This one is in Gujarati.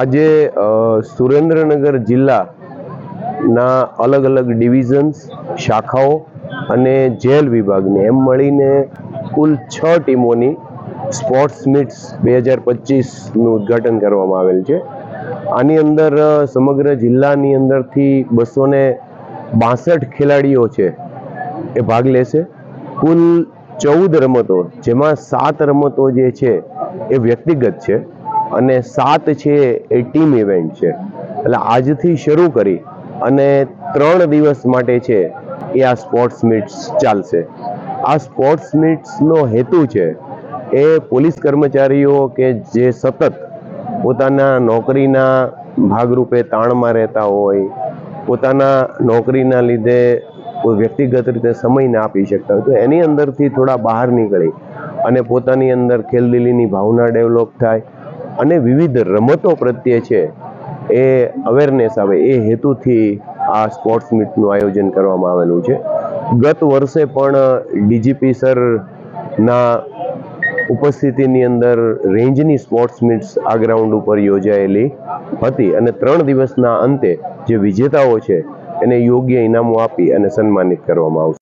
આજે સુરેન્દ્રનગર જિલ્લાના અલગ અલગ ડિવિઝન્સ, શાખાઓ અને જેલ વિભાગની એમ મળીને કુલ છ ટીમોની સ્પોર્ટ્સ મીટ્સ બે હજાર પચીસનું ઉદ્ઘાટન કરવામાં આવેલ છે. આની અંદર સમગ્ર જિલ્લાની અંદરથી બસો ને બાસઠ ખેલાડીઓ છે એ ભાગ લેશે. કુલ ચૌદ રમતો, જેમાં સાત રમતો જે છે એ વ્યક્તિગત છે. અને સાત છે એ ટીમ ઇવેન્ટ છે. એટલે આજથી શરૂ કરી અને ત્રણ દિવસ માટે છે એ આ સ્પોર્ટ્સ મીટ્સ ચાલશે. આ સ્પોર્ટ્સ મીટ્સનો હેતુ છે એ પોલીસ કર્મચારીઓ કે જે સતત પોતાના નોકરીના ભાગરૂપે તાણમાં રહેતા હોય, પોતાના નોકરીના લીધે કોઈ વ્યક્તિગત રીતે સમય ના આપી શકતા હોય, તો એની અંદરથી થોડા બહાર નીકળી અને પોતાની અંદર ખેલદિલીની ભાવના ડેવલપ થાય અને વિવિધ રમતો પ્રત્યે છે, એ અવેરનેસ આવે, એ હેતુથી આ સ્પોર્ટ્સ મીટનું આયોજન કરવામાં આવેલું છે. ગત વર્ષે પણ ડીજીપી સરના ઉપસ્થિતિની અંદર રેન્જની સ્પોર્ટ્સ મીટ્સ આ ગ્રાઉન્ડ ઉપર યોજાયેલી હતી અને ત્રણ દિવસના અંતે જે વિજેતાઓ છે, એને યોગ્ય ઇનામો આપી અને સન્માનિત કરવામાં આવશે.